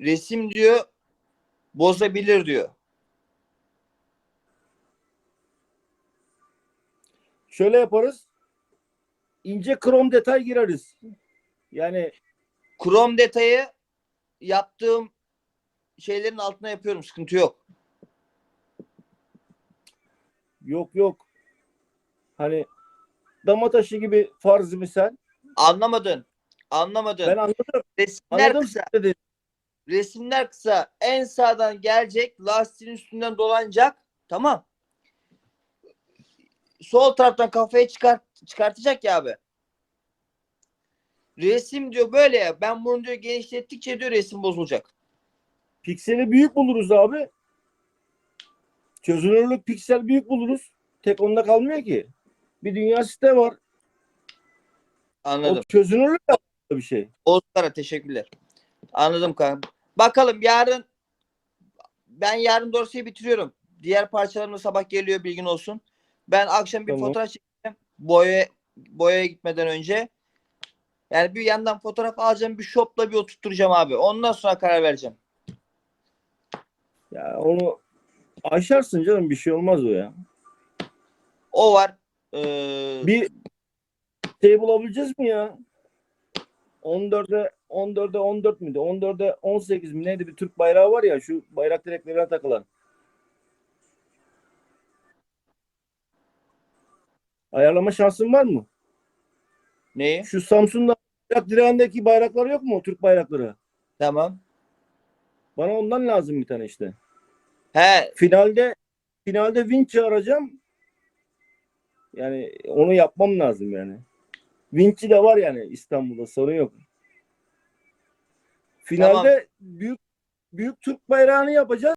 Resim diyor bozabilir diyor. Şöyle yaparız. İnce krom detay gireriz. Yani Chrome detayı yaptığım şeylerin altına yapıyorum. Sıkıntı yok. yok yok. Hani dama taşı gibi farz misal. Anlamadın. Anlamadın. Ben anladım. Resimler Anladım kısa. dedi. Resimler kısa. En sağdan gelecek. Lastiğin üstünden dolanacak. Tamam. Sol taraftan kafayı çıkart çıkartacak ya abi. Resim diyor böyle ya. Ben bunu diyor genişlettikçe diyor resim bozulacak. Pikseli büyük buluruz abi. Çözünürlük piksel büyük buluruz. Tek onda kalmıyor ki. Bir dünya site var. Anladım. O çözünürlük bir şey. Oscar'a teşekkürler. Anladım kanka. Bakalım yarın ben yarın dosyayı bitiriyorum. Diğer parçalarım da sabah geliyor bilgin olsun. Ben akşam bir Tamam. fotoğraf çekeceğim. Boya boyaya gitmeden önce. Yani bir yandan fotoğraf alacağım, bir shopla bir oturtturacağım abi. Ondan sonra karar vereceğim. Ya onu aşarsın canım bir şey olmaz o ya. O var. Ee, Bir şey bulabileceğiz mi ya? 14'e 14'e 14 müydü? 14'e 18 mi neydi? Bir Türk bayrağı var ya şu bayrak direklerine takılan. Ayarlama şansın var mı? neyi? Şu Samsun'da bayrak direğindeki bayraklar yok mu? Türk bayrakları. Tamam. Bana ondan lazım bir tane işte. He, Finalde finalde vinç çağıracağım. Yani onu yapmam lazım yani. Vinç'i de var yani İstanbul'da sorun yok. Finalde büyük büyük Türk bayrağını yapacağız.